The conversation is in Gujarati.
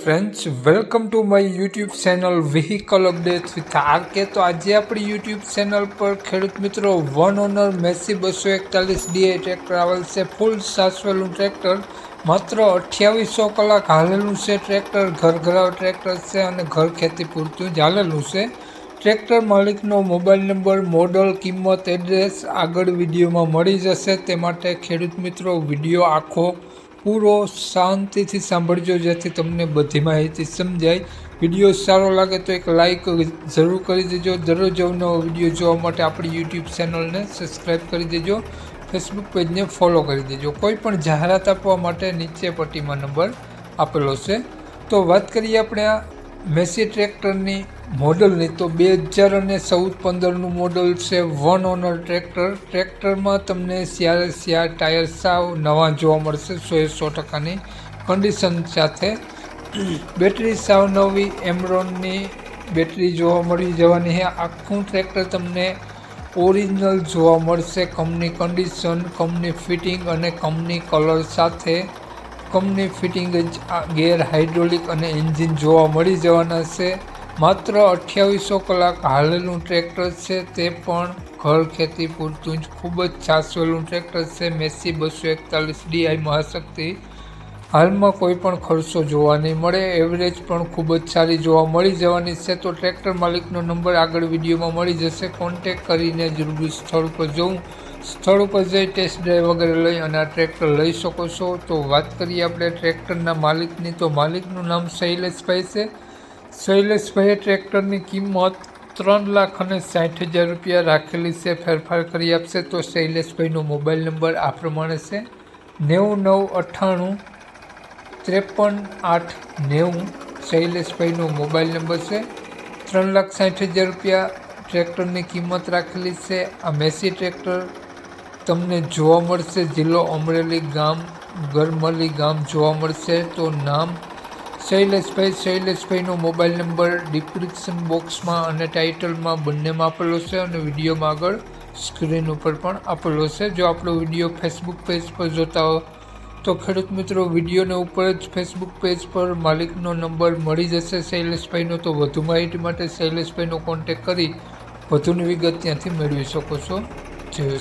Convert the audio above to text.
Friends welcome to my YouTube channel vehicle update with RK તો આજે આપણી યુટ્યુબ ચેનલ પર ખેડૂત મિત્રો વન ઓનર મેસી બસો એકતાલીસ ડીએ ટ્રેક્ટર આવેલ છે ફૂલ સાસવેલું ટ્રેક્ટર માત્ર અઠ્યાવીસો કલાક હાલેલું છે ટ્રેક્ટર ઘર ઘરાવ ટ્રેક્ટર છે અને ઘર ખેતી પૂરતું જ હાલેલું છે. ટ્રેક્ટર માલિકનો મોબાઈલ નંબર મોડલ કિંમત એડ્રેસ આગળ વિડીયોમાં મળી જશે. તે માટે ખેડૂત મિત્રો, વીડિયો આખો પૂરો શાંતિથી સાંભળજો, જેથી તમને બધી માહિતી સમજાય. વીડિયો સારો લાગે તો એક લાઈક જરૂર કરી દેજો. દરરોજ નવો વીડિયો જોવા માટે આપણી યુટ્યુબ ચેનલને સબસ્ક્રાઈબ કરી દેજો. ફેસબુક પેજને ફોલો કરી દેજો. કોઈ પણ જાહેરાત આપવા માટે નીચે પટ્ટીમાં નંબર આપેલો છે. તો વાત કરીએ આપણે આ મેસી ટ્રેક્ટરની મોડલની તો બે હજાર અને ચૌદ પંદરનું મોડલ છે વન ઓનર ટ્રેક્ટર. ટ્રેક્ટરમાં તમને સ્યારે સ્યાર ટાયર સાવ નવા જોવા મળશે, સો એ સો ટકાની કન્ડિશન સાથે. બેટરી સાવ નવી, એમરોનની બેટરી જોવા મળી જવાની છે. આખું ટ્રેક્ટર તમને ઓરિજિનલ જોવા મળશે. કંપની કન્ડિશન કંપની ફિટિંગ અને કંપની કલર સાથે. કંપની ફિટિંગ જ ગેર હાઇડ્રોલિક અને એન્જિન જોવા મળી જવાના છે. માત્ર અઠ્યાવીસો કલાક હાલેલું ટ્રેક્ટર છે તે પણ ઘર ખેતી પૂરતું જ ખૂબ જ છાસવેલું ટ્રેક્ટર છે. મેસી બસો એકતાલીસ ડીઆઈ મહાશક્તિ. હાલમાં કોઈ પણ ખર્ચો જોવા નહીં મળે. એવરેજ પણ ખૂબ જ સારી જોવા મળી જવાની છે. તો ટ્રેક્ટર માલિકનો નંબર આગળ વિડીયોમાં મળી જશે. કોન્ટેક કરીને જરૂરી સ્થળ પર જવું. સ્થળ ઉપર જઈ ટેસ્ટ ડ્રાઈવ વગેરે લઈ અને આ ટ્રેક્ટર લઈ શકો છો. તો વાત કરીએ આપણે ટ્રેક્ટરના માલિકની. તો માલિકનું નામ શૈલેષભાઈ છે. શૈલેષભાઈએ ટ્રેક્ટરની કિંમત ત્રણ લાખ અને સાઠ હજાર રૂપિયા રાખેલી છે, ફેરફાર કરી આપશે તો શૈલેષભાઈનો મોબાઈલ નંબર આ પ્રમાણે છે. નેવું નવ અઠ્ઠાણું ત્રેપન આઠ નેવું શૈલેષભાઈનો મોબાઈલ નંબર છે. ત્રણ લાખ સાઠ હજાર રૂપિયા ટ્રેક્ટરની કિંમત રાખેલી છે. આ મેસી ટ્રેક્ટર તમને જોવા મળશે. જિલ્લો અમરેલી ગામ ગરમલી ગામ જોવા મળશે. તો નામ શૈલેષભાઈ શૈલેષભાઈનો મોબાઈલ નંબર ડિસ્ક્રિપ્શન બોક્સમાં અને ટાઇટલમાં બંનેમાં આપેલો છે અને વિડીયોમાં આગળ સ્ક્રીન ઉપર પણ આપેલો છે. જો આપણો વીડિયો ફેસબુક પેજ પર જોતા હો, તો ખેડૂત મિત્રો વિડીયોને ઉપર જ ફેસબુક પેજ પર માલિકનો નંબર મળી જશે શૈલેષભાઈનો તો વધુ માહિતી માટે શૈલેષભાઈનો કોન્ટેક કરી, વધુની વિગત ત્યાંથી મેળવી શકો છો. જય